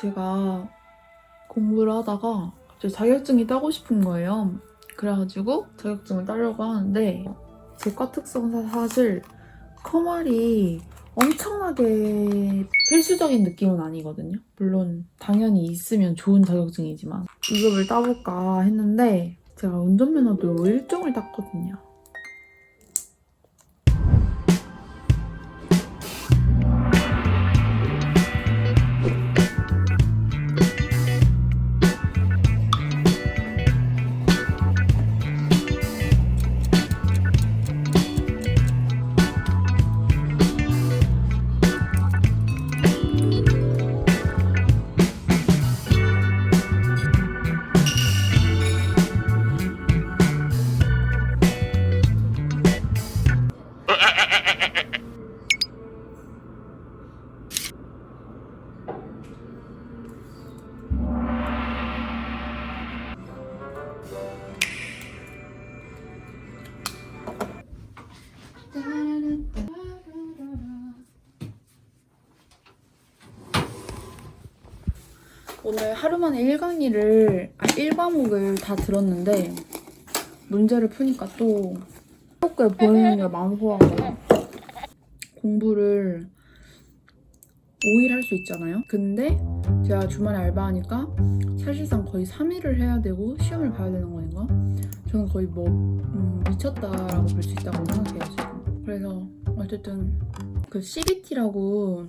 제가 공부를 하다가 갑자기 자격증이 따고 싶은 거예요. 그래가지고 자격증을 따려고 하는데 제과 특성상 사실 커말이 엄청나게 필수적인 느낌은 아니거든요. 물론 당연히 있으면 좋은 자격증이지만 2급을 따볼까 했는데 제가 운전면허도 1종을 땄거든요. 오늘 하루 만에 1강의를, 아, 1과목을 다 들었는데, 문제를 푸니까 또, 수업에 보이는 게 많고 하고, 공부를 5일 할 수 있잖아요? 근데, 제가 주말에 알바하니까, 사실상 거의 3일을 해야 되고, 시험을 봐야 되는 거니까, 저는 거의 뭐, 음, 미쳤다라고 볼 수 있다고 생각해요, 지금. 그래서, 어쨌든, 그 CBT라고,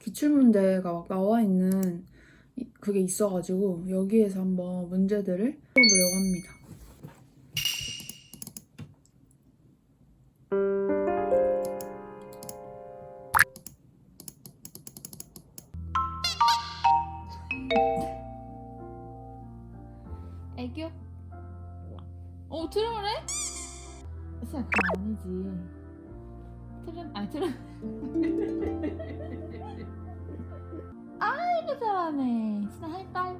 기출문제가 막 나와 있는 이- 그게 있어가지고 여기에서 한번 문제들을 풀어보려고 합니다. 어 트림을 해? 진짜 그건 아니지. 트림 아니 트림. 아이고 잘하네. 진짜 하이파이.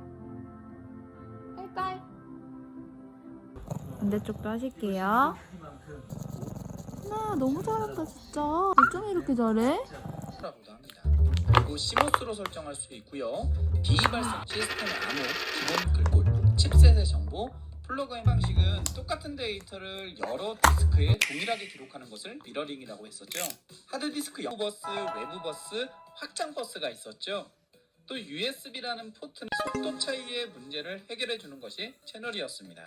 하이파이. 반대쪽도 하실게요. 나 너무 잘한다 진짜. 어쩜 이렇게 잘해? 라고도 합니다. 그리고 시모스로 설정할 수 있고요. 비발성 시스템의 암호, 기본 글꼴, 칩셋의 정보, 플러그인 방식은 똑같은 데이터를 여러 디스크에 동일하게 기록하는 것을 미러링이라고 했었죠. 하드디스크 영부 버스, 외부 버스, 확장 버스가 있었죠. 또 USB라는 포트는 속도 차이의 문제를 해결해 주는 것이 채널이었습니다.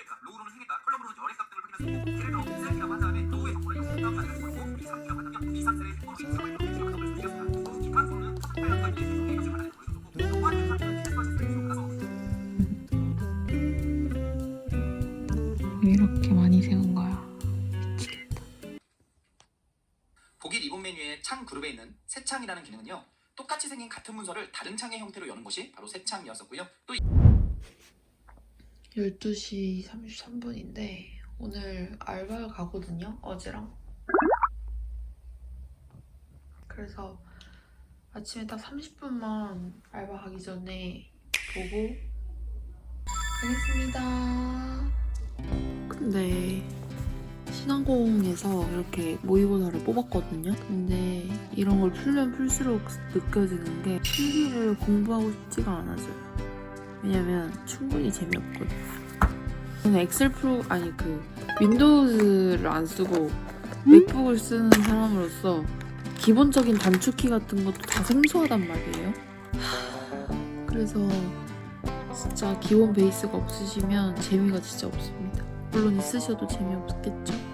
주소했다. 로우로는 행했다. 컬럼으로는 열의 값등을 확인할 수 있고 예를 들어 셀키가 환자함에 로우의 정보를 역수다 가능할 수 있고 이 3키가 환자면 이 3셀의 행보로 인지하고 있는 지역을 넣을 수 있습니다. 또 기판으로는 소프트웨어과 이의 행동의 것을 말하는 거리를 줬고 또한 이 3키는 실수와 실수를 가서 이렇게 많이 세운 거야. 보기 리본 메뉴의 창 그룹에 있는 새 창이라는 기능은요. 똑같이 생긴 같은 문서를 다른 창의 형태로 여는 것이 바로 새 창이었었고요. 또 12시 33분인데 오늘 알바를 가거든요. 어제랑. 그래서 아침에 딱 30분만 알바 가기 전에 보고 가겠습니다. 근데 신항공에서 이렇게 모의고사를 뽑았거든요. 근데 이런 걸 풀면 풀수록 느껴지는 게 필기를 공부하고 싶지가 않아져요. 왜냐면 충분히 재미없거든. 저는 엑셀 프로 아니 그 윈도우즈를 안 쓰고 맥북을 쓰는 사람으로서 기본적인 단축키 같은 것도 다 생소하단 말이에요. 하, 그래서 진짜 기본 베이스가 없으시면 재미가 진짜 없습니다. 물론 있으셔도 재미없겠죠.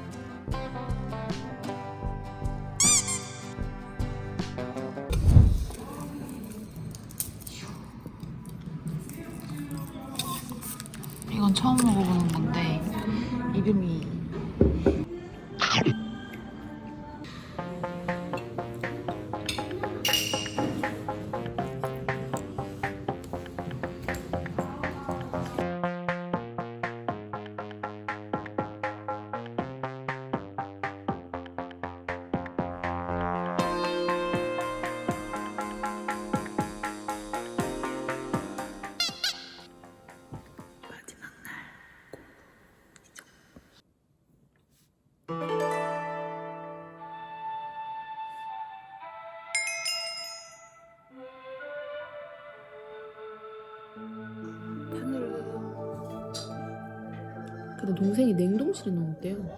근데 동생이 냉동실에 넣었대요.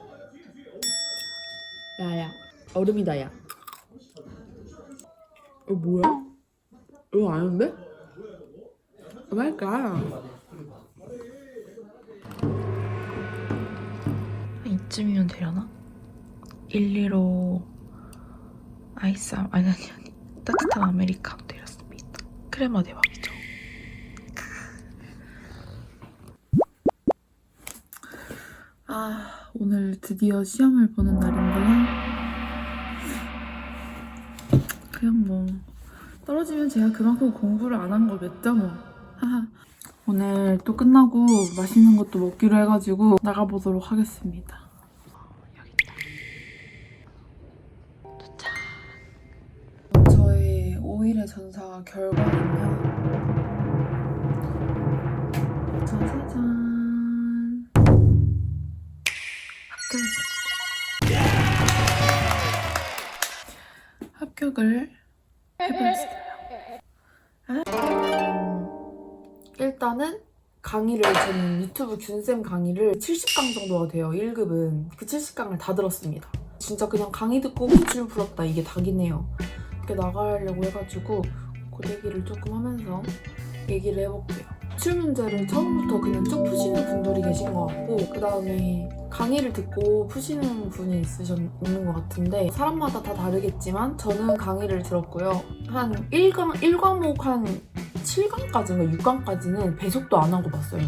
야야 얼음이다 야. 이거 뭐야? 이거 아닌데? 왜일까? 이쯤이면 되려나? 1, 2로 아이스 아- 아니 아니 아니 따뜻한 아메리카노 드렸습니다. 크레마 대박이죠. 아, 오늘 드디어 시험을 보는 날인데요. 그냥 뭐 떨어지면 제가 그만큼 공부를 안 한 거겠죠 뭐. 오늘 또 끝나고 맛있는 것도 먹기로 해가지고 나가보도록 하겠습니다. 저의 5일의 전사 결과는요. 합격했습니다. 합격을 해버렸어요. 음, 일단은 강의를 저는 유튜브 균쌤 강의를 70강 정도가 돼요. 1급은 그 70강을 다 들었습니다. 진짜 그냥 강의 듣고 기출 풀었다 이게 다기네요. 이렇게 나가려고 해가지고 그 얘기를 조금 하면서 얘기를 해볼게요. 기출 문제를 처음부터 그냥 쭉 푸시는 분들이 계신 것 같고 그 다음에 강의를 듣고 푸시는 분이 있으셨는 것 같은데 사람마다 다 다르겠지만 저는 강의를 들었고요. 한 1강, 1과목 한 7강까지인가 6강까지는 배속도 안 하고 봤어요.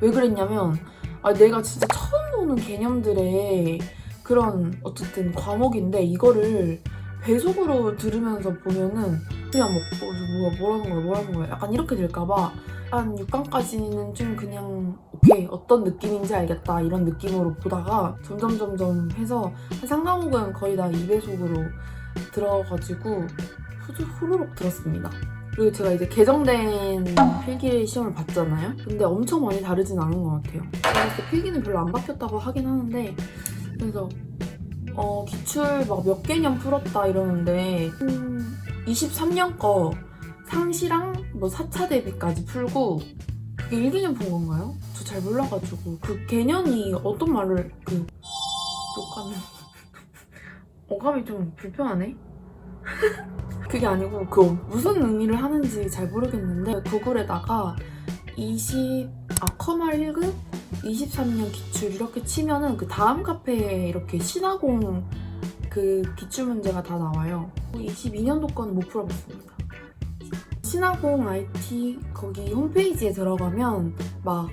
왜 그랬냐면 아, 내가 진짜 처음 보는 개념들의 그런 어쨌든 과목인데 이거를 배속으로 들으면서 보면은 그냥 뭐 어, 저 뭐야 뭐라는 거야 뭐라는 거야 약간 이렇게 될까봐 한 6강까지는 좀 그냥 오케이 어떤 느낌인지 알겠다 이런 느낌으로 보다가 점점 점점 해서 한 3 과목은 거의 다 2배속으로 들어가지고 후, 후루룩 들었습니다. 그리고 제가 이제 개정된 필기 시험을 봤잖아요. 근데 엄청 많이 다르진 않은 것 같아요. 제가 그 필기는 별로 안 바뀌었다고 하긴 하는데 그래서 어, 기출 막 몇 개념 풀었다 이러는데 음, 23년 거 상시랑 뭐 4차 대비까지 풀고 그게 1개년 본 건가요? 저 잘 몰라가지고 그 개념이 어떤 말을 그 욕하는 어감이 좀 불편하네? 그게 아니고 그 무슨 의미를 하는지 잘 모르겠는데 구글에다가 20, 아 커말 1급 23년 기출 이렇게 치면은 그 다음 카페에 이렇게 신화공 그 기출 문제가 다 나와요. 22년도 거는 못 풀어봤습니다. 신화공 IT 거기 홈페이지에 들어가면 막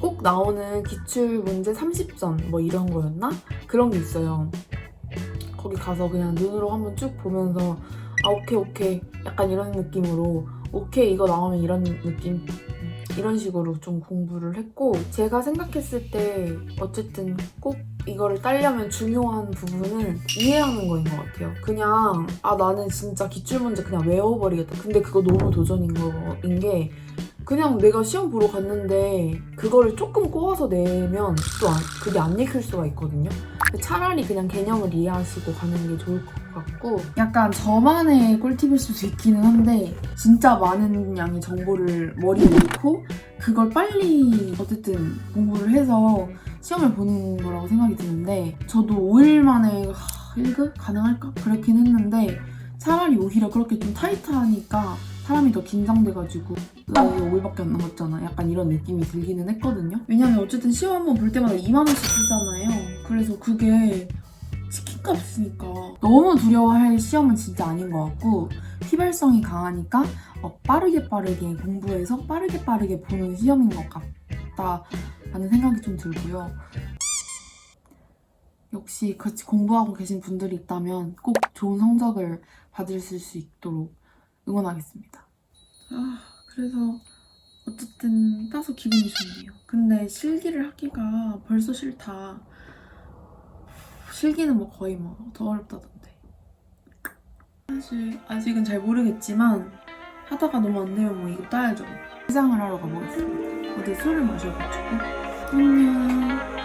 꼭 나오는 기출 문제 30전 뭐 이런 거였나? 그런 게 있어요. 거기 가서 그냥 눈으로 한번 쭉 보면서 아 오케이 오케이 약간 이런 느낌으로 오케이 이거 나오면 이런 느낌 이런 식으로 좀 공부를 했고 제가 생각했을 때 어쨌든 꼭 이거를 따려면 중요한 부분은 이해하는 거인 것 같아요. 그냥 아 나는 진짜 기출 문제 그냥 외워버리겠다. 근데 그거 너무 도전인 거인 게 그냥 내가 시험 보러 갔는데 그거를 조금 꼬아서 내면 또 안- 그게 안 읽힐 수가 있거든요. 차라리 그냥 개념을 이해하시고 가는 게 좋을 것 같고 약간 저만의 꿀팁일 수도 있기는 한데 진짜 많은 양의 정보를 머리에 넣고 그걸 빨리 어쨌든 공부를 해서 시험을 보는 거라고 생각이 드는데 저도 5일 만에 하, 1급? 가능할까? 그렇긴 했는데 차라리 오히려 그렇게 좀 타이트하니까 사람이 더 긴장돼가지고 나 이거 5일밖에 안 남았잖아. 약간 이런 느낌이 들기는 했거든요. 왜냐면 어쨌든 시험 한 번 볼 때마다 2만 원씩 쓰잖아요. 그래서 그게 치킨값이니까 너무 두려워할 시험은 진짜 아닌 것 같고 휘발성이 강하니까 어, 빠르게 빠르게 공부해서 빠르게 빠르게 보는 시험인 것 같다 라는 생각이 좀 들고요. 역시 같이 공부하고 계신 분들이 있다면 꼭 좋은 성적을 받으실 수 있도록 응원하겠습니다. 아, 그래서 어쨌든 따서 기분이 좋네요. 근데 실기를 하기가 벌써 싫다. 실기는 뭐 거의 뭐 더 어렵다던데. 사실 아직은 잘 모르겠지만 하다가 너무 안 되면 뭐 이거 따야죠. 해장을 하러 가보겠습니다. 어디 술을 마셔가지고. 안녕.